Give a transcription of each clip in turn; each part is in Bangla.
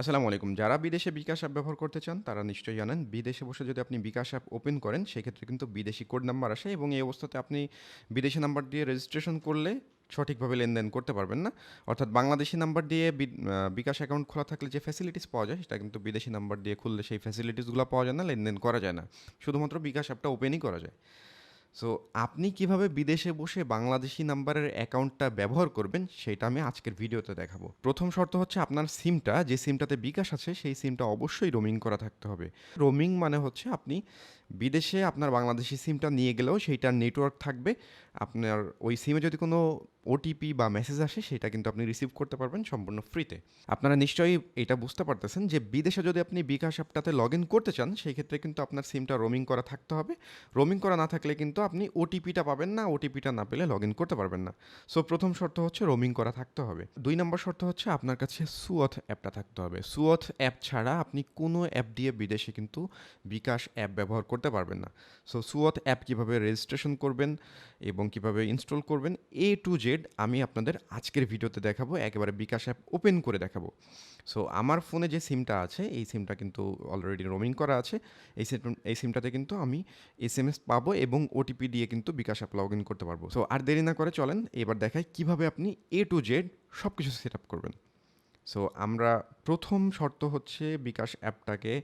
আসসালামু আলাইকুম। যারা বিদেশে বিকাশ অ্যাপ ব্যবহার করতে চান, তারা নিশ্চয়ই জানেন, বিদেশে বসে যদি আপনি বিকাশ অ্যাপ ওপেন করেন, সেক্ষেত্রে কিন্তু বিদেশি কোড নাম্বার আসে এবং এই অবস্থাতে আপনি বিদেশি নাম্বার দিয়ে রেজিস্ট্রেশন করলে সঠিকভাবে লেনদেন করতে পারবেন না। অর্থাৎ বাংলাদেশি নাম্বার দিয়ে বিকাশ অ্যাকাউন্ট খোলা থাকলে যে ফ্যাসিলিটিস পাওয়া যায়, সেটা কিন্তু বিদেশি নাম্বার দিয়ে খুললে সেই ফ্যাসিলিটিসগুলো পাওয়া যায় না, লেনদেন করা যায় না। শুধুমাত্র বিকাশ অ্যাপটা ওপেনই করা যায়। সো আপনি কীভাবে বিদেশে বসে বাংলাদেশি নাম্বারের অ্যাকাউন্টটা ব্যবহার করবেন, সেটা আমি আজকের ভিডিওতে দেখাবো। প্রথম শর্ত হচ্ছে আপনার সিমটা, যে সিমটাতে বিকাশ আছে, সেই সিমটা অবশ্যই রোমিং করা থাকতে হবে। রোমিং মানে হচ্ছে আপনি বিদেশে আপনার বাংলাদেশি সিমটা নিয়ে গেলেও সেইটার নেটওয়ার্ক থাকবে। আপনার ওই সিমে যদি কোনো ওটিপি বা মেসেজ আসে, সেটা কিন্তু আপনি রিসিভ করতে পারবেন সম্পূর্ণ ফ্রিতে আপনারা নিশ্চয়ই এটা বুঝতে পারতেছেন যে, বিদেশে যদি আপনি বিকাশ অ্যাপটাতে লগ ইন করতে চান সেই ক্ষেত্রে কিন্তু আপনার সিমটা রোমিং করা থাকতে হবে। রোমিং করা না থাকলে কিন্তু আপনি ওটিপিটা পাবেন না ওটিপিটা না পেলে লগ ইন করতে পারবেন না। সো প্রথম শর্ত হচ্ছে রোমিং করা থাকতে হবে। দুই নম্বর শর্ত হচ্ছে আপনার কাছে সুয়থ অ্যাপটা থাকতে হবে। সুয়থ অ্যাপ ছাড়া আপনি কোনো অ্যাপ দিয়ে বিদেশে কিন্তু বিকাশ অ্যাপ ব্যবহার করতে পারবেন না। সো সুয়থ অ্যাপ কীভাবে রেজিস্ট্রেশন করবেন এবং কীভাবে ইনস্টল করবেন এ টু জেড আমি আপনাদের আজকের ভিডিওতে দেখাবো, একেবারে বিকাশ অ্যাপ ওপেন করে দেখাবো। সো আমার ফোনে যে সিমটা আছে, এই সিমটা কিন্তু অলরেডি রোমিং করা আছে। এই সিম এই সিমটাতে কিন্তু আমি এস এম এস পাবো এবং ওটিপি দিয়ে কিন্তু বিকাশ অ্যাপ লগ ইন করতে পারব। সো আর দেরি না করে চলেন, এবার দেখায় কীভাবে আপনি এ টু জেড সব কিছু সেট আপ করবেন। সো আমরা প্রথম শর্ত হচ্ছে বিকাশ অ্যাপটাকে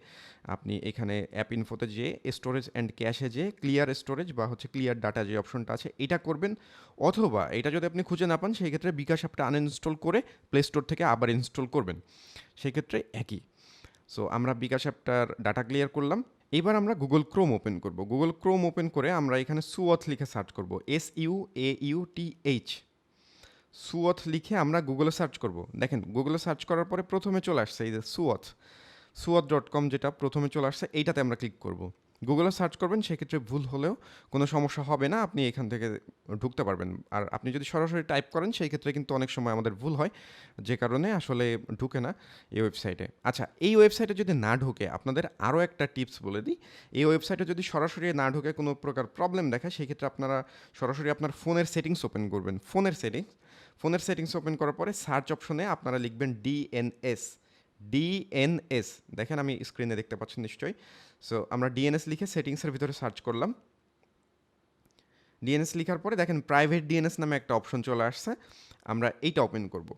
আপনি এখানে অ্যাপ ইনফোতে যে স্টোরেজ অ্যান্ড ক্যাশে যে ক্লিয়ার স্টোরেজ বা হচ্ছে ক্লিয়ার ডাটা যে অপশনটা আছে, এটা করবেন। অথবা এটা যদি আপনি খুঁজে না পান, সেই ক্ষেত্রে বিকাশ অ্যাপটা আনইনস্টল করে প্লে স্টোর থেকে আবার ইনস্টল করবেন। সেক্ষেত্রে একই। সো আমরা বিকাশ অ্যাপটার ডাটা ক্লিয়ার করলাম। এবার আমরা গুগল ক্রোম ওপেন করব। গুগল ক্রোম ওপেন করে আমরা এখানে সুওথ লিখে সার্চ করব। S U A U T H Suauth লিখে আমরা গুগলে সার্চ করব। দেখেন গুগলে সার্চ করার পরে প্রথমে চলে আসছে এই যে সুওথ সুওথ ডট কম যেটা প্রথমে চলে আসছে, এইটাতে আমরা ক্লিক করব। গুগলে সার্চ করবেন, সেক্ষেত্রে ভুল হলেও কোনো সমস্যা হবে না, আপনি এখান থেকে ঢুকতে পারবেন। আর আপনি যদি সরাসরি টাইপ করেন, সেই ক্ষেত্রে কিন্তু অনেক সময় আমাদের ভুল হয়, যে কারণে আসলে ঢুকে না এই ওয়েবসাইটে আচ্ছা এই ওয়েবসাইটে যদি না ঢুকে, আপনাদের আরও একটা টিপস বলে দিই। এই ওয়েবসাইটে যদি সরাসরি না ঢুকে কোনো প্রকার প্রবলেম দেখায়, সেই ক্ষেত্রে আপনারা সরাসরি আপনার ফোনের সেটিংস ওপেন করবেন। ফোনের সেটিংস ফোনের সেটিংস ওপেন করার পরে সার্চ অপশনে আপনারা লিখবেন ডিএনএস। ডিএনএস, দেখেন আমি স্ক্রিনে দেখতে পাচ্ছি নিশ্চয়ই। সো আমরা ডিএনএস লিখে সেটিংসের ভিতরে সার্চ করলাম। ডিএনএস লেখার পরে দেখেন প্রাইভেট ডিএনএস নামে একটা অপশন চলে আসছে। আমরা এইটা ওপেন করব।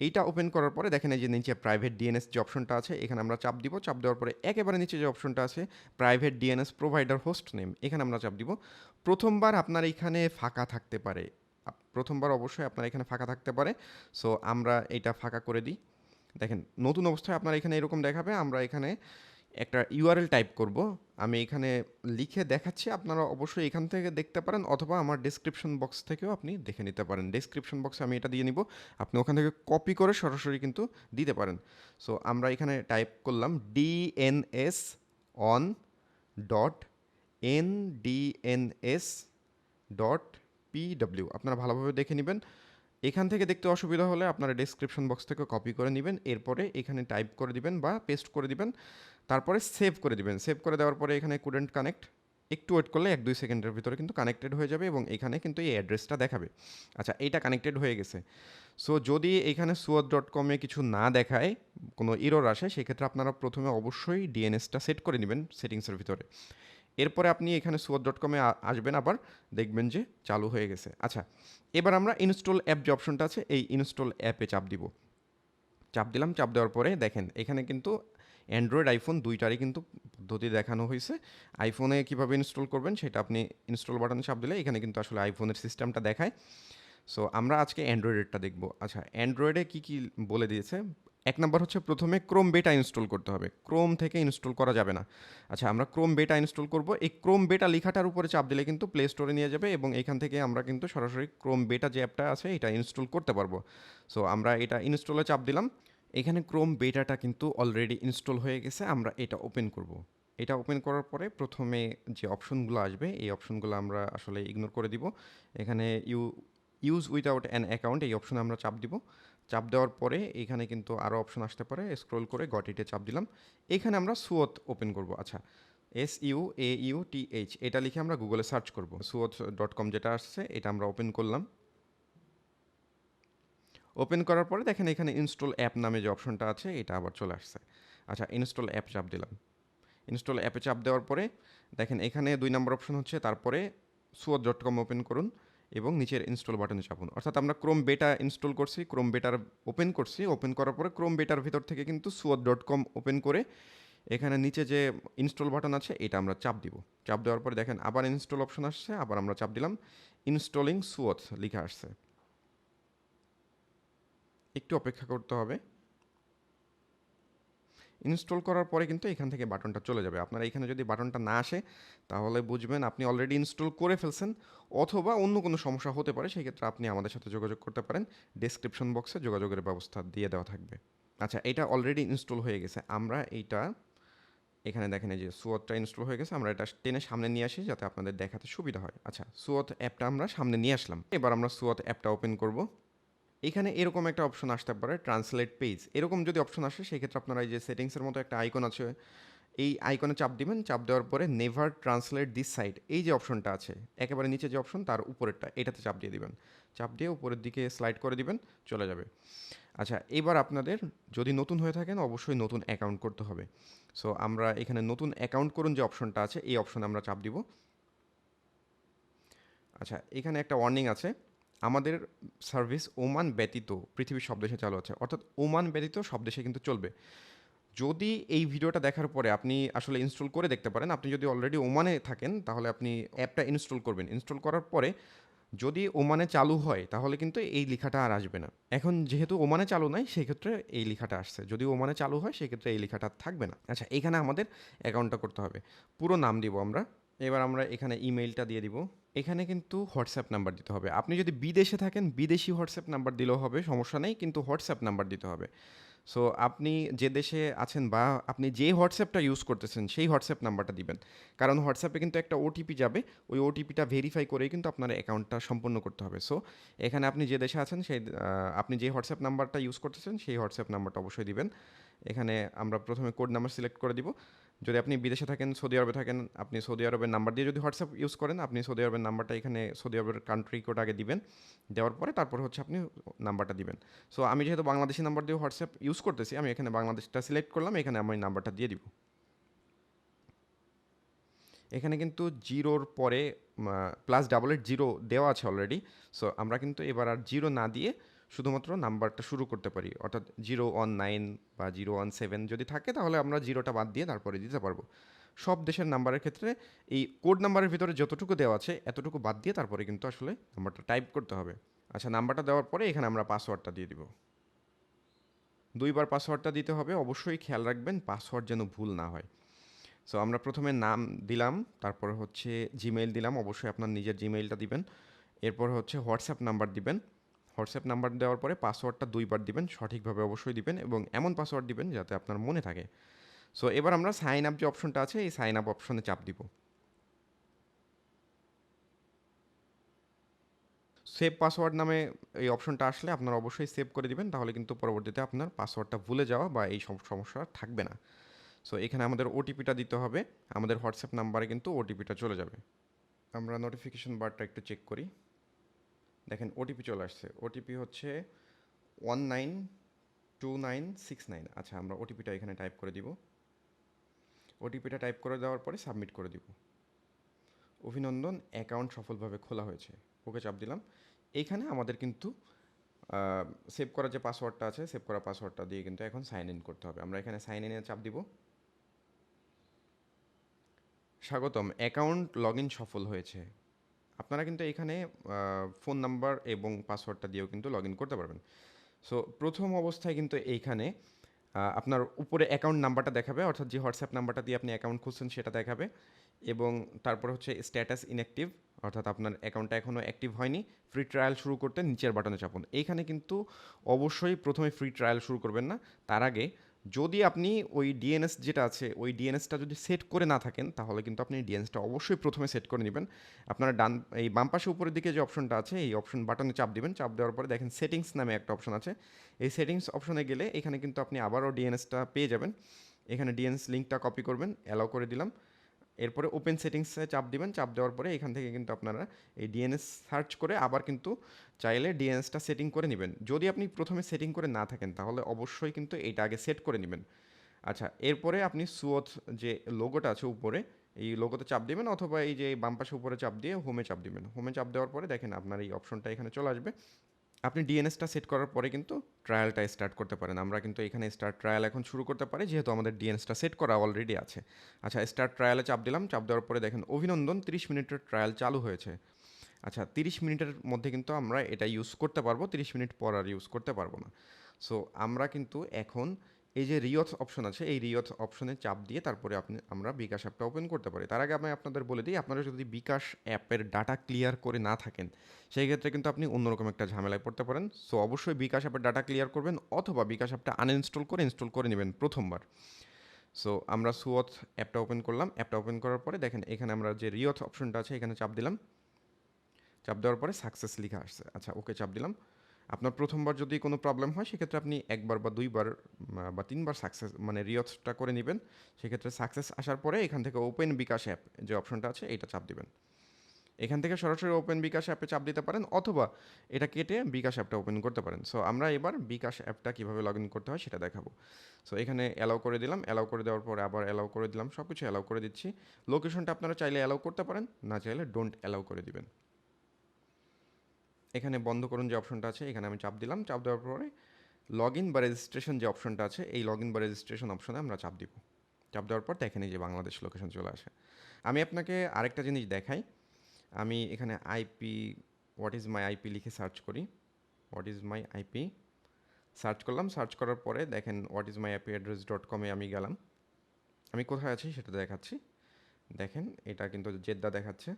এইটা ওপেন করার পরে দেখেন এই যে নিচে প্রাইভেট ডিএনএস যে অপশনটা আছে, এখানে আমরা চাপ দিব। চাপ দেওয়ার পরে একেবারে নিচে যে অপশনটা আছে, private DNS provider host name, এখানে আমরা চাপ দিব। প্রথমবার আপনার এখানে ফাঁকা থাকতে পারে। প্রথমবার অবশ্যই আপনার এখানে ফাঁকা থাকতে পারে। সো আমরা এটা ফাঁকা করে দিই। দেখেন, নতুন অবস্থায় আপনার এখানে এরকম দেখাবে, আমরা এখানে একটা ইউআরএল টাইপ করব। আমি এখানে লিখে দেখাচ্ছি, আপনারা অবশ্যই এখান থেকে দেখতে পারেন অথবা আমার ডেসক্রিপশন বক্স থেকেও আপনি দেখে নিতে পারেন। ডেসক্রিপশন বক্সে আমি এটা দিয়ে নিব। আপনি ওখান থেকে কপি করে সরাসরি কিন্তু দিতে পারেন। সো আমরা এখানে টাইপ করলাম DNS on dot N DNS dot PW আপনারা ভালোভাবে দেখে নেবেন। এখান থেকে দেখতে অসুবিধা হলে আপনারা ডেসক্রিপশন বক্স থেকে কপি করে নেবেন, এরপরে এখানে টাইপ করে দিবেন বা পেস্ট করে দিবেন, তারপরে সেভ করে দিবেন। সেভ করে দেওয়ার পরে এখানে কুডেন্ট কানেক্ট একটু ওয়েট করলে এক দুই সেকেন্ডের ভিতরে কিন্তু কানেক্টেড হয়ে যাবে এবং এখানে কিন্তু এই অ্যাড্রেসটা দেখাবে। আচ্ছা এইটা কানেক্টেড হয়ে গেছে। সো যদি এখানে সুয়াদ ডট কমে কিছু না দেখায়, কোনো ইরোর আসে, সেক্ষেত্রে আপনারা প্রথমে অবশ্যই ডিএনএসটা সেট করে নেবেন সেটিংসের ভিতরে। এরপরে আপনি এখানে সুয়াদ ডট কমে আসবেন আবার, দেখবেন যে চালু হয়ে গেছে। আচ্ছা এবার আমরা ইনস্টল অ্যাপ যে অপশনটা আছে, এই ইনস্টল অ্যাপে চাপ দিব। চাপ দিলাম, চাপ দেওয়ার পরে দেখেন, এখানে কিন্তু অ্যান্ড্রয়েড আইফোন দুইটারই কিন্তু পদ্ধতি দেখানো হয়েছে। আইফোনে কীভাবে ইনস্টল করবেন, সেটা আপনি ইনস্টল বাটনে চাপ দিলে এখানে কিন্তু আসলে আইফোনের সিস্টেমটা দেখায়। সো আমরা আজকে অ্যান্ড্রয়েডেরটা দেখব। আচ্ছা অ্যান্ড্রয়েডে কী কী বলে দিয়েছে? এক নম্বর হচ্ছে প্রথমে ক্রোম বেটা ইনস্টল করতে হবে। ক্রোম থেকে ইনস্টল করা যাবে না। আচ্ছা আমরা ক্রোম বেটা ইনস্টল করব। এই ক্রোম বেটা লেখাটার উপরে চাপ দিলে কিন্তু প্লে স্টোরে নিয়ে যাবে এবং এখান থেকে আমরা কিন্তু সরাসরি ক্রোম বেটা যে অ্যাপটা আছে, এটা ইনস্টল করতে পারব। সো আমরা এটা ইনস্টলে চাপ দিলাম। এখানে ক্রোম বেটাটা কিন্তু অলরেডি ইনস্টল হয়ে গেছে। আমরা এটা ওপেন করব। এটা ওপেন করার পরে প্রথমে যে অপশনগুলো আসবে, এই অপশনগুলো আমরা আসলে ইগনোর করে দিব। এখানে you use without an account এই অপশনে আমরা চাপ দিব। চাপ দেওয়ার পরে এখানে কিন্তু আরও অপশন আসতে পারে। স্ক্রোল করে গটিতে চাপ দিলাম। এখানে আমরা সুয়ত ওপেন করব। আচ্ছা S U A U T H এটা লিখে আমরা গুগলে সার্চ করব। সুয়ত ডট কম যেটা আসছে, এটা আমরা ওপেন করলাম। ওপেন করার পরে দেখেন এখানে ইনস্টল অ্যাপ নামে যে অপশনটা আছে, এটা আবার চলে আসছে। আচ্ছা ইনস্টল অ্যাপ চাপ দিলাম। ইনস্টল অ্যাপে চাপ দেওয়ার পরে দেখেন এখানে দুই নম্বর অপশন হচ্ছে, তারপরে সুয়ত ডট কম ওপেন করুন। এবং নিচের ইনস্টল বাটনে চাপুন। অর্থাৎ আমরা ক্রোম বেটা ইনস্টল করছি ক্রোম বেটার ওপেন করছি। ওপেন করার পরে ক্রোম বেটার ভিতর থেকে কিন্তু সুয়াদ ডট কম ওপেন করে এখানে নিচে যে ইনস্টল বাটন আছে, এটা আমরা চাপ দিব। চাপ দেওয়ার পরে দেখেন আবার ইনস্টল অপশন আসছে, আবার আমরা চাপ দিলাম ইনস্টলিং সুয়াদ লিখে আসছে। একটু অপেক্ষা করতে হবে। ইনস্টল করার পরে কিন্তু এখান থেকে বাটনটা চলে যাবে। আপনার এখানে যদি বাটনটা না আসে, তাহলে বুঝবেন আপনি অলরেডি ইনস্টল করে ফেলছেন, অথবা অন্য কোনো সমস্যা হতে পারে সেই ক্ষেত্রে আপনি আমাদের সাথে যোগাযোগ করতে পারেন। ডেসক্রিপশন বক্সে যোগাযোগের ব্যবস্থা দিয়ে দেওয়া থাকবে। আচ্ছা এটা অলরেডি ইনস্টল হয়ে গেছে। আমরা এইটা, এখানে দেখেন এই যে সুয়তটা ইনস্টল হয়ে গেছে, আমরা এটা টেনে সামনে নিয়ে আসি যাতে আপনাদের দেখাতে সুবিধা হয়। আচ্ছা সুয়ত অ্যাপটা আমরা সামনে নিয়ে আসলাম। এবার আমরা সুয়ত অ্যাপটা ওপেন করব। এখানে এরকম একটা অপশন আসতে পারে ট্রান্সলেট পেজ এরকম যদি অপশন আসে, সেক্ষেত্রে আপনারা এই যে সেটিংসের মতো একটা আইকন আছে, এই আইকনে চাপ দিবেন, চাপ দেওয়ার পরে নেভার ট্রান্সলেট দিস সাইড এই যে অপশনটা আছে, একেবারে নিচে যে অপশন তার উপরেরটা, এটাতে চাপ দিয়ে দিবেন। চাপ দিয়ে উপরের দিকে স্লাইড করে দিবেন, চলে যাবে। আচ্ছা এবার আপনাদের যদি নতুন হয়ে থাকেন, অবশ্যই নতুন অ্যাকাউন্ট করতে হবে। সো আমরা এখানে নতুন অ্যাকাউন্ট করুন যে অপশনটা আছে, এই অপশনে আমরা চাপ দিব। আচ্ছা এখানে একটা ওয়ার্নিং আছে। আমাদের সার্ভিস ওমান ব্যতীত পৃথিবীর সব দেশে চালু আছে। অর্থাৎ ওমান ব্যতীত সব দেশে কিন্তু চলবে। যদি এই ভিডিওটা দেখার পরে আপনি আসলে ইনস্টল করে দেখতে পারেন, আপনি যদি অলরেডি ওমানে থাকেন, তাহলে আপনি অ্যাপটা ইনস্টল করবেন। ইনস্টল করার পরে যদি ওমানে চালু হয়, তাহলে কিন্তু এই লেখাটা আর আসবে না। এখন যেহেতু ওমানে চালু নাই সেই ক্ষেত্রে এই লেখাটা আসছে। যদি ওমানে চালু হয় সেই ক্ষেত্রে এই লেখাটা থাকবে না। আচ্ছা এখানে আমাদের অ্যাকাউন্টটা করতে হবে। পুরো নাম দিব আমরা। এবার আমরা এখানে ইমেইলটা দিয়ে দিব। এখানে কিন্তু হোয়াটসঅ্যাপ নাম্বার দিতে হবে। আপনি যদি বিদেশে থাকেন, বিদেশি হোয়াটসঅ্যাপ নাম্বার দিলেও হবে, সমস্যা নেই, কিন্তু হোয়াটসঅ্যাপ নাম্বার দিতে হবে। সো আপনি যে দেশে আছেন বা আপনি যে হোয়াটসঅ্যাপটা ইউজ করতেছেন, সেই হোয়াটসঅ্যাপ নাম্বারটা দিবেন। কারণ হোয়াটসঅ্যাপে কিন্তু একটা ওটিপি যাবে, ওই ওটিপিটা ভেরিফাই করেই কিন্তু আপনার অ্যাকাউন্টটা সম্পূর্ণ করতে হবে। সো এখানে আপনি যে দেশে আছেন, সেই আপনি যে হোয়াটসঅ্যাপ নাম্বারটা ইউজ করতেছেন, সেই হোয়াটসঅ্যাপ নাম্বারটা অবশ্যই দিবেন। এখানে আমরা প্রথমে কোড নাম্বার সিলেক্ট করে দিব। যদি আপনি বিদেশে থাকেন, সৌদি আরবে থাকেন, আপনি সৌদি আরবের নাম্বার দিয়ে যদি হোয়াটসঅ্যাপ ইউজ করেন, আপনি সৌদি আরবের নাম্বারটা এখানে সৌদি আরবের কান্ট্রি কোড আগে দিবেন, দেওয়ার পরে তারপর হচ্ছে আপনি নাম্বারটা দিবেন। সো আমি যেহেতু বাংলাদেশি নাম্বার দিয়ে হোয়াটসঅ্যাপ ইউজ করতেছি, আমি এখানে বাংলাদেশটা সিলেক্ট করলাম, এখানে আমি নাম্বারটা দিয়ে দিব। এখানে কিন্তু জিরোর পরে প্লাস ডাবল এইট জিরো দেওয়া আছে অলরেডি সো আমরা কিন্তু এবার আর জিরো না দিয়ে শুধুমাত্র নাম্বারটা শুরু করতে পারি। অর্থাৎ জিরো ওয়ান নাইন বা জিরো ওয়ান সেভেন যদি থাকে তাহলে আমরা জিরোটা বাদ দিয়ে তারপরে দিতে পারব। সব দেশের নাম্বারের ক্ষেত্রে এই কোড নাম্বারের ভিতরে যতটুকু দেওয়া আছে এতটুকু বাদ দিয়ে তারপরে কিন্তু আসলে নাম্বারটা টাইপ করতে হবে। আচ্ছা নাম্বারটা দেওয়ার পরে এখানে আমরা পাসওয়ার্ডটা দিয়ে দিব। দুইবার পাসওয়ার্ডটা দিতে হবে। অবশ্যই খেয়াল রাখবেন পাসওয়ার্ড যেন ভুল না হয়। সো আমরা প্রথমে নাম দিলাম, তারপর হচ্ছে জিমেইল দিলাম। অবশ্যই আপনার নিজের জিমেইলটা দিবেন। এরপর হচ্ছে হোয়াটসঅ্যাপ নাম্বার দিবেন। হোয়াটসঅ্যাপ নাম্বার দেওয়ার পরে পাসওয়ার্ডটা দুইবার দিবেন, সঠিকভাবে অবশ্যই দিবেন এবং এমন পাসওয়ার্ড দিবেন যাতে আপনার মনে থাকে। সো এবার আমরা সাইন আপ যে অপশনটা আছে, এই সাইন আপ অপশনে চাপ দিব। সেভ পাসওয়ার্ড নামে এই অপশনটা আসলে আপনারা অবশ্যই সেভ করে দিবেন, তাহলে কিন্তু পরবর্তীতে আপনার পাসওয়ার্ডটা ভুলে যাওয়া বা এই সব সমস্যা থাকবে না। সো এখানে আমাদের ওটিপিটা দিতে হবে, আমাদের হোয়াটসঅ্যাপ নাম্বারে কিন্তু ওটিপিটা চলে যাবে। আমরা নোটিফিকেশন বারটা একটু চেক করি। দেখেন ওটিপি চলে আসছে। ওটিপি হচ্ছে one nine two nine six nine আচ্ছা আমরা ওটিপিটা এখানে টাইপ করে দিব। ওটিপিটা টাইপ করে দেওয়ার পরে সাবমিট করে দিব। অভিনন্দন অ্যাকাউন্ট সফলভাবে খোলা হয়েছে। ওকে চাপ দিলাম। এইখানে আমাদের কিন্তু সেভ করা যে পাসওয়ার্ডটা আছে সেভ করা পাসওয়ার্ডটা দিয়ে কিন্তু এখন সাইন ইন করতে হবে। আমরা এখানে সাইন ইনে চাপ দিব। স্বাগতম অ্যাকাউন্ট লগ ইন সফল হয়েছে। আপনারা কিন্তু এখানে ফোন নাম্বার এবং পাসওয়ার্ডটা দিয়েও কিন্তু লগ ইন করতে পারবেন। সো প্রথম অবস্থায় কিন্তু এইখানে আপনার উপরে অ্যাকাউন্ট নাম্বারটা দেখাবে, অর্থাৎ যে হোয়াটসঅ্যাপ নাম্বারটা দিয়ে আপনি অ্যাকাউন্ট খুঁজছেন সেটা দেখাবে এবং তারপর হচ্ছে স্ট্যাটাস ইনঅ্যাক্টিভ অর্থাৎ আপনার অ্যাকাউন্টটা এখনও অ্যাক্টিভ হয়নি ফ্রি ট্রায়াল শুরু করতে নিচের বাটনে চাপুন। এইখানে কিন্তু অবশ্যই প্রথমে ফ্রি ট্রায়াল শুরু করবেন না, তার আগে যদি আপনি ওই ডিএনএস যেটা আছে, ওই ডিএনএসটা যদি সেট করে না থাকেন, তাহলে কিন্তু আপনি ডিএনএসটা অবশ্যই প্রথমে সেট করে নেবেন। আপনারা ডান, এই বাম পাশে উপরের দিকে যে অপশনটা আছে, এই অপশন বাটনে চাপ দিবেন। চাপ দেওয়ার পরে দেখেন সেটিংস নামে একটা অপশন আছে। এই সেটিংস অপশনে গেলে এখানে কিন্তু আপনি আবারও ডিএনএসটা পেয়ে যাবেন। এখানে ডিএনএস লিঙ্কটা কপি করবেন অ্যালাউ করে দিলাম। এরপরে ওপেন সেটিংসে চাপ দিবেন, চাপ দেওয়ার পরে এখান থেকে কিন্তু আপনারা এই ডিএনএস সার্চ করে আবার কিন্তু চাইলে ডিএনএসটা সেটিং করে নেবেন। যদি আপনি প্রথমে সেটিং করে না থাকেন, তাহলে অবশ্যই কিন্তু এটা আগে সেট করে নেবেন। আচ্ছা এরপরে আপনি সুয়থ যে লোগোটা আছে উপরে, এই লোগোতে চাপ দিবেন অথবা এই যে বাম পাশে উপরে চাপ দিয়ে হোমে চাপ দিবেন। হোমে চাপ দেওয়ার পরে দেখেন আপনার এই অপশনটা এখানে চলে আসবে। আপনি ডিএনএসটা সেট করার পরে কিন্তু ট্রায়ালটা স্টার্ট করতে পারেন। আমরা কিন্তু এখানে স্টার্ট ট্রায়াল এখন শুরু করতে পারি, যেহেতু আমাদের ডিএনএসটা সেট করা অলরেডি আছে। আচ্ছা স্টার্ট ট্রায়ালে চাপ দিলাম, চাপ দেওয়ার পরে দেখেন, অভিনন্দন, তিরিশ মিনিটের ট্রায়াল চালু হয়েছে। আচ্ছা তিরিশ মিনিটের মধ্যে কিন্তু আমরা এটা ইউজ করতে পারব, তিরিশ মিনিট পর আর ইউজ করতে পারব না। সো আমরা কিন্তু এখন এই যে রিয়থ অপশন আছে, এই রিয়থ অপশনে চাপ দিয়ে তারপরে আপনি, আমরা বিকাশ অ্যাপটা ওপেন করতে পারি। তার আগে আমি আপনাদের বলে দিই, আপনারা যদি বিকাশ অ্যাপের ডাটা ক্লিয়ার করে না থাকেন, সেই ক্ষেত্রে কিন্তু আপনি অন্যরকম একটা ঝামেলায় পড়তে পারেন। সো অবশ্যই বিকাশ অ্যাপের ডাটা ক্লিয়ার করবেন, অথবা বিকাশ অ্যাপটা আনইনস্টল করে ইনস্টল করে নেবেন প্রথমবার। সো আমরা সুয়থ অ্যাপটা ওপেন করলাম অ্যাপটা ওপেন করার পরে দেখেন, এখানে আমরা যে রিয়থ অপশনটা আছে, এখানে চাপ দিলাম। চাপ দেওয়ার পরে সাকসেস লেখা আসছে। আচ্ছা ওকে চাপ দিলাম। আপনার প্রথমবার যদি কোনো প্রবলেম হয়, সেক্ষেত্রে আপনি একবার বা দুইবার বা তিনবার সাকসেস মানে রিয়থটা করে নেবেন। সেক্ষেত্রে সাকসেস আসার পরে এখান থেকে ওপেন বিকাশ অ্যাপ যে অপশনটা আছে এইটা চাপ দিবেন। এখান থেকে সরাসরি ওপেন বিকাশ অ্যাপে চাপ দিতে পারেন, অথবা এটা কেটে বিকাশ অ্যাপটা ওপেন করতে পারেন। সো আমরা এবার বিকাশ অ্যাপটা কীভাবে লগ ইন করতে হয়, সেটা দেখাবো। সো এখানে অ্যালাউ করে দিলাম অ্যালাউ করে দেওয়ার পরে আবার অ্যালাউ করে দিলাম সব কিছু অ্যালাউ করে দিচ্ছি। লোকেশনটা আপনারা চাইলে অ্যালাউ করতে পারেন, না চাইলে ডোন্ট অ্যালাউ করে দিবেন। এখানে বন্ধ করুন যে অপশনটা আছে, এখানে আমি চাপ দিলাম। চাপ দেওয়ার পরে লগ ইন বা রেজিস্ট্রেশন যে অপশনটা আছে, এই লগ ইন বা রেজিস্ট্রেশন অপশনে আমরা চাপ দিব। চাপ দেওয়ার পর দেখেন এই যে বাংলাদেশ লোকেশন চলে আসে। আমি আপনাকে আরেকটা জিনিস দেখাই। আমি এখানে IP what is my IP লিখে সার্চ করি। What is my IP search করলাম। সার্চ করার পরে দেখেন what is my IP address dot কমে আমি গেলাম। আমি কোথায় আছি সেটা দেখাচ্ছি। দেখেন, এটা কিন্তু জেদ্দা দেখাচ্ছে।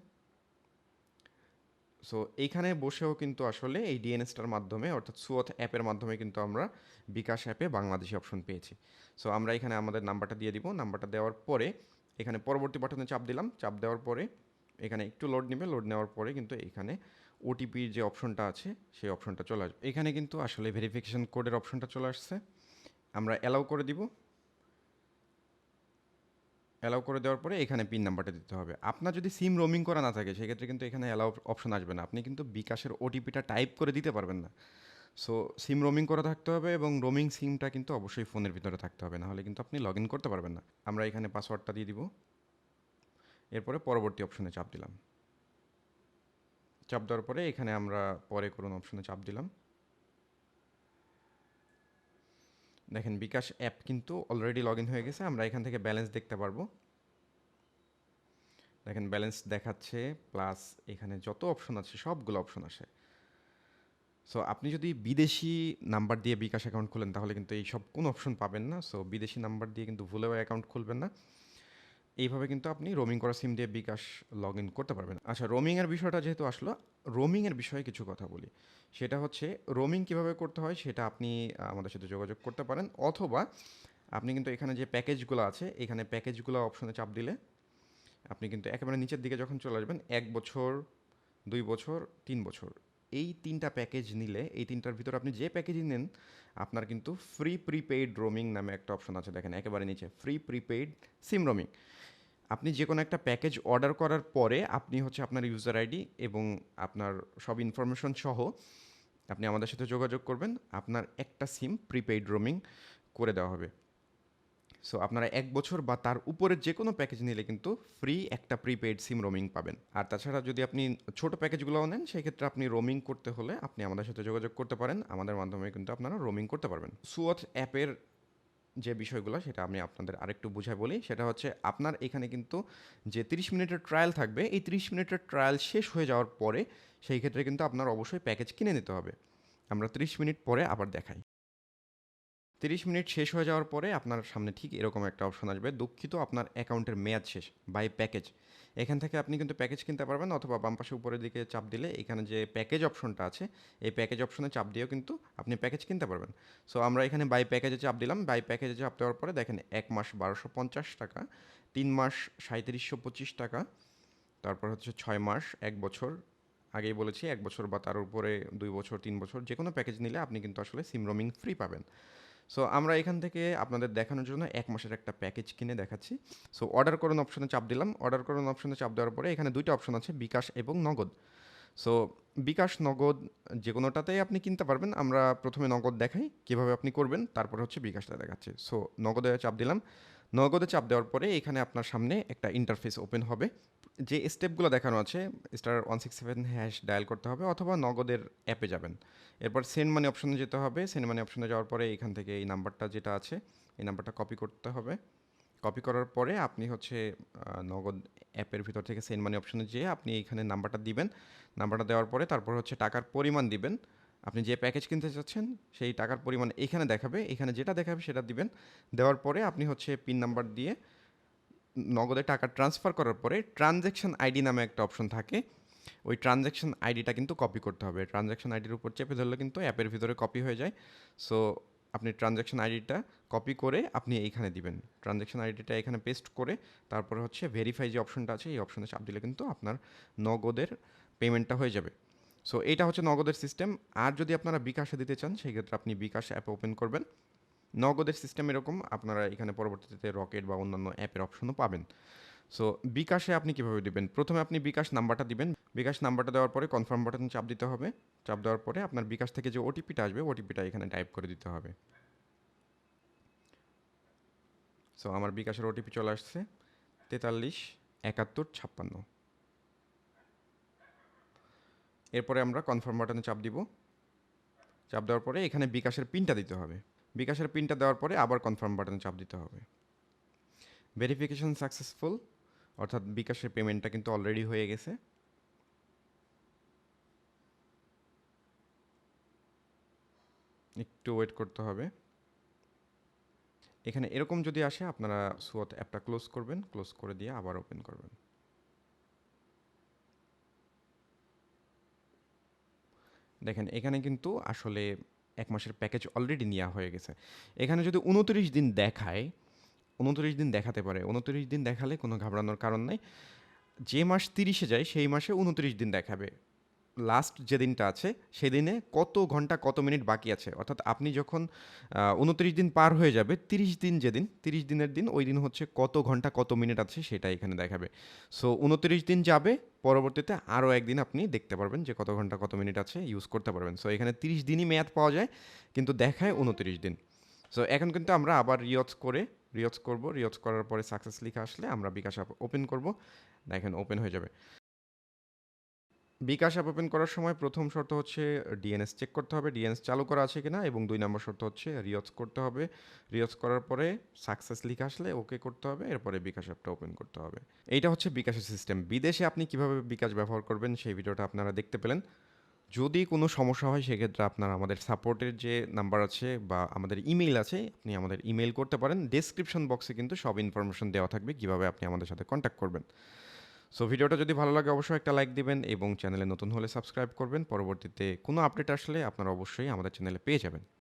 সো এইখানে বসেও কিন্তু আসলে এই ডিএনএসটার মাধ্যমে, অর্থাৎ সুয়থ অ্যাপের মাধ্যমে কিন্তু আমরা বিকাশ অ্যাপে বাংলাদেশি অপশন পেয়েছি। সো আমরা এখানে আমাদের নাম্বারটা দিয়ে দিব। নাম্বারটা দেওয়ার পরে, এখানে পরবর্তী বাটনে চাপ দিলাম। চাপ দেওয়ার পরে, এখানে একটু লোড নেবে। লোড নেওয়ার পরে কিন্তু এখানে ওটিপির যে অপশনটা আছে, সেই অপশনটা চলে আসবে। এখানে কিন্তু আসলে ভেরিফিকেশন কোডের অপশনটা চলে আসছে। আমরা অ্যালাউ করে দিব। অ্যালাউ করে দেওয়ার পরে এখানে পিন নাম্বারটা দিতে হবে। আপনার যদি সিম রোমিং করা না থাকে, সেক্ষেত্রে কিন্তু এখানে অ্যালাউ অপশন আসবে না। আপনি কিন্তু বিকাশের ওটিপিটা টাইপ করে দিতে পারবেন না। সো সিম রোমিং করা থাকতে হবে এবং রোমিং সিমটা কিন্তু অবশ্যই ফোনের ভিতরে থাকতে হবে। নাহলে কিন্তু আপনি লগ ইন করতে পারবেন না। আমরা এখানে পাসওয়ার্ডটা দিয়ে দিব। এরপরে পরবর্তী অপশনে চাপ দিলাম। চাপ দেওয়ার পরে এখানে আমরা পরে করুন অপশনে চাপ দিলাম। দেখেন বিকাশ অ্যাপ কিন্তু অলরেডি লগ হয়ে গেছে, আমরা এখান থেকে ব্যালেন্স দেখতে পারব। দেখেন ব্যালেন্স দেখাচ্ছে প্লাস এখানে যত অপশন আছে, সবগুলো অপশন আসে। সো আপনি যদি বিদেশি নাম্বার দিয়ে বিকাশ অ্যাকাউন্ট খোলেন, তাহলে কিন্তু এই সব কোনো অপশন পাবেন না। সো বিদেশি নাম্বার দিয়ে কিন্তু ভুলেও অ্যাকাউন্ট খুলবেন না। এইভাবে কিন্তু আপনি রোমিং করা সিম দিয়ে বিকাশ লগ ইন করতে পারবেন। আচ্ছা রোমিংয়ের বিষয়টা যেহেতু আসলো রোমিংয়ের বিষয়ে কিছু কথা বলি। সেটা হচ্ছে রোমিং কীভাবে করতে হয় সেটা আপনি আমাদের সাথে যোগাযোগ করতে পারেন। অথবা, আপনি কিন্তু এখানে যে প্যাকেজগুলো আছে, এখানে প্যাকেজগুলো অপশনে চাপ দিলে আপনি কিন্তু একেবারে নিচের দিকে যখন চলে আসবেন, এক বছর, দুই বছর, তিন বছর এই তিনটা প্যাকেজ নিলে, এই তিনটার ভিতর আপনি যে প্যাকেজই নেন, আপনার কিন্তু ফ্রি প্রিপেইড রোমিং নামে একটা অপশন আছে, দেখেন একেবারে নিচে ফ্রি প্রিপেইড সিম রোমিং আপনি যে কোনো একটা প্যাকেজ অর্ডার করার পরে আপনি হচ্ছে আপনার ইউজার আইডি এবং আপনার সব ইনফরমেশন সহ আপনি আমাদের সাথে যোগাযোগ করবেন, আপনার একটা সিম প্রিপেইড রোমিং করে দেওয়া হবে। সো আপনারা এক বছর বা তার উপরের যে কোনো প্যাকেজ নিলে কিন্তু ফ্রি একটা প্রিপেইড সিম রোমিং পাবেন। আর তাছাড়া যদি আপনি ছোট প্যাকেজগুলোও নেন, সেক্ষেত্রে আপনি রোমিং করতে হলে আপনি আমাদের সাথে যোগাযোগ করতে পারেন। আমাদের মাধ্যমে কিন্তু আপনারা রোমিং করতে পারবেন। সুয়থ অ্যাপের যে বিষয়গুলো, সেটা আমি আপনাদের আরেকটু বুঝাই বলি। সেটা হচ্ছে আপনার এখানে কিন্তু যে তিরিশ মিনিটের ট্রায়াল থাকবে, এই তিরিশ মিনিটের ট্রায়াল শেষ হয়ে যাওয়ার পরে, সেই ক্ষেত্রে কিন্তু আপনার অবশ্যই প্যাকেজ কিনে নিতে হবে। আমরা তিরিশ মিনিট পরে আবার দেখাই। তিরিশ মিনিট শেষ হয়ে যাওয়ার পরে আপনার সামনে ঠিক এরকম একটা অপশন আসবে। দুঃখিত, আপনার অ্যাকাউন্টের মেয়াদ শেষ বাই প্যাকেজ এখান থেকে আপনি কিন্তু প্যাকেজ কিনতে পারবেন অথবা বাম পাশে উপরের দিকে চাপ দিলে এখানে যে প্যাকেজ অপশনটা আছে, এই প্যাকেজ অপশনে চাপ দিয়েও কিন্তু আপনি প্যাকেজ কিনতে পারবেন। সো আমরা এখানে বাই প্যাকেজে চাপ দিলাম। বাই প্যাকেজে চাপ দেওয়ার পরে দেখেন এক মাস বারোশো পঞ্চাশ টাকা, তিন মাস সাঁত্রিশশো পঁচিশ টাকা, তারপর হচ্ছে ছয় মাস, এক বছর, আগেই বলেছি, এক বছর বা তার উপরে দুই বছর, তিন বছর যে কোনো প্যাকেজ নিলে আপনি কিন্তু আসলে সিম রোমিং ফ্রি পাবেন। সো আমরা এখান থেকে আপনাদের দেখানোর জন্য এক মাসের একটা প্যাকেজ কিনে দেখাচ্ছি। সো অর্ডার করুন অপশনে চাপ দিলাম। অর্ডার করুন অপশনে চাপ দেওয়ার পরে এখানে দুইটা অপশন আছে, বিকাশ এবং নগদ। সো বিকাশ, নগদ যে কোনোটাতেই আপনি কিনতে পারবেন। আমরা প্রথমে নগদ দেখাই, কীভাবে আপনি করবেন, তারপর হচ্ছে বিকাশটা দেখাচ্ছি। সো নগদে চাপ দিলাম। নগদে চাপ দেওয়ার পরে এখানে আপনার সামনে একটা ইন্টারফেস ওপেন হবে। যে স্টেপগুলো দেখানো আছে star one six seven hash dial করতে হবে অথবা নগদের অ্যাপে যাবেন। এরপর সেন্ড মানি অপশনে যেতে হবে। সেন্ড মানি অপশনে যাওয়ার পরে এখান থেকে এই নাম্বারটা যেটা আছে, এই নাম্বারটা কপি করতে হবে। কপি করার পরে আপনি হচ্ছে নগদ অ্যাপের ভিতর থেকে সেন্ড মানি অপশনে যেয়ে আপনি এখানে নাম্বারটা দিবেন। নাম্বারটা দেওয়ার পরে তারপর হচ্ছে টাকার পরিমাণ দিবেন। আপনি যে প্যাকেজ কিনতে চাচ্ছেন, সেই টাকার পরিমাণ এখানে দেখাবে। এখানে যেটা দেখাবে সেটা দিবেন। দেওয়ার পরে আপনি হচ্ছে পিন নাম্বার দিয়ে নগদে টাকা ট্রান্সফার করার পরে ট্রানজ্যাকশন আইডি নামে একটা অপশন থাকে। ওই ট্রানজ্যাকশন আইডিটা কিন্তু কপি করতে হবে। ট্রানজ্যাকশন আইডির উপর চেপে ধরলে কিন্তু অ্যাপের ভিতরে কপি হয়ে যায়। সো আপনি ট্রানজ্যাকশন আইডিটা কপি করে আপনি এইখানে দিবেন। ট্রানজ্যাকশন আইডিটা এখানে পেস্ট করে তারপরে হচ্ছে ভেরিফাই যে অপশনটা আছে, এই অপশনে চাপ দিলে কিন্তু আপনার নগদের পেমেন্টটা হয়ে যাবে। সো এটা হচ্ছে নগদের সিস্টেম আর যদি আপনারা বিকাশে দিতে চান, সেই ক্ষেত্রে আপনি বিকাশ অ্যাপ ওপেন করবেন। নগদের সিস্টেম এরকম, আপনারা এখানে পরবর্তীতে রকেট বা অন্যান্য অ্যাপের অপশনও পাবেন। সো বিকাশে আপনি কীভাবে দিবেন? প্রথমে আপনি বিকাশ নাম্বারটা দিবেন। বিকাশ নাম্বারটা দেওয়ার পরে কনফার্ম বাটন চাপ দিতে হবে। চাপ দেওয়ার পরে আপনার বিকাশ থেকে যে ওটিপিটা আসবে ওটিপিটা এখানে টাইপ করে দিতে হবে। সো আমার বিকাশের ওটিপি চলে আসছে। তেতাল্লিশ, একাত্তর, ছাপ্পান্ন। এরপরে আমরা কনফার্ম বাটনে চাপ দিব। চাপ দেওয়ার পরে এখানে বিকাশের পিনটা দিতে হবে। বিকাশের পিনটা দেওয়ার পরে আবার কনফার্ম বাটনে চাপ দিতে হবে। ভেরিফিকেশন সাকসেসফুল অর্থাৎ বিকাশের পেমেন্টটা কিন্তু অলরেডি হয়ে গেছে। একটু ওয়েট করতে হবে। এখানে এরকম যদি আসে, আপনারা সুয়াত অ্যাপটা ক্লোজ করবেন ক্লোজ করে দিয়ে আবার ওপেন করবেন। দেখেন, এখানে কিন্তু আসলে এক মাসের প্যাকেজ অলরেডি নেওয়া হয়ে গেছে। এখানে যদি উনত্রিশ দিন দেখায়, উনত্রিশ দিন দেখাতে পারে। উনত্রিশ দিন দেখালে কোনো ঘাবড়ানোর কারণ নাই। যে মাস তিরিশে যায়, সেই মাসে উনত্রিশ দিন দেখাবে। লাস্ট যে দিনটা আছে সেদিনে কত ঘণ্টা, কত মিনিট বাকি আছে? অর্থাৎ আপনি যখন উনত্রিশ দিন পার হয়ে যাবে, তিরিশ দিন যেদিন তিরিশ দিনের দিন, ওই দিন হচ্ছে কত ঘণ্টা, কত মিনিট আছে সেটা এখানে দেখাবে। সো উনত্রিশ দিন যাবে, পরবর্তীতে আরও একদিন আপনি দেখতে পারবেন যে কত ঘণ্টা, কত মিনিট আছে ইউজ করতে পারবেন। সো এখানে তিরিশ দিনই মেয়াদ পাওয়া যায়, কিন্তু দেখায় উনত্রিশ দিন। সো এখন কিন্তু আমরা আবার রিয়জ করে রিয়জ করব রিয়জ করার পরে সাকসেস লিখে আসলে আমরা বিকাশ ওপেন করব, দেখেন ওপেন হয়ে যাবে। বিকাশ অ্যাপ ওপেন করার সময় প্রথম শর্ত হচ্ছে ডিএনএস চেক করতে হবে। ডিএনএস চালু করা আছে কিনা? এবং দুই নম্বর শর্ত হচ্ছে রিয়জ করতে হবে। রিয়জ করার পরে সাকসেস লিখে আসলে ওকে করতে হবে। এরপরে বিকাশ অ্যাপটা ওপেন করতে হবে। এইটা হচ্ছে বিকাশের সিস্টেম বিদেশে আপনি কীভাবে বিকাশ ব্যবহার করবেন সেই ভিডিওটা আপনারা দেখতে পেলেন। যদি কোনো সমস্যা হয়, সেক্ষেত্রে আপনার আমাদের সাপোর্টের যে নাম্বার আছে বা আমাদের ইমেইল আছে, আপনি আমাদের ইমেইল করতে পারেন। ডেসক্রিপশন বক্সে কিন্তু সব ইনফরমেশন দেওয়া থাকবে কীভাবে আপনি আমাদের সাথে কন্ট্যাক্ট করবেন। সো ভিডিওটা যদি ভালো লাগে, অবশ্যই একটা লাইক দিবেন এবং চ্যানেলে নতুন হলে সাবস্ক্রাইব করবেন। পরবর্তীতে কোনো আপডেট আসলে আপনারা অবশ্যই আমাদের চ্যানেলে পেয়ে যাবেন।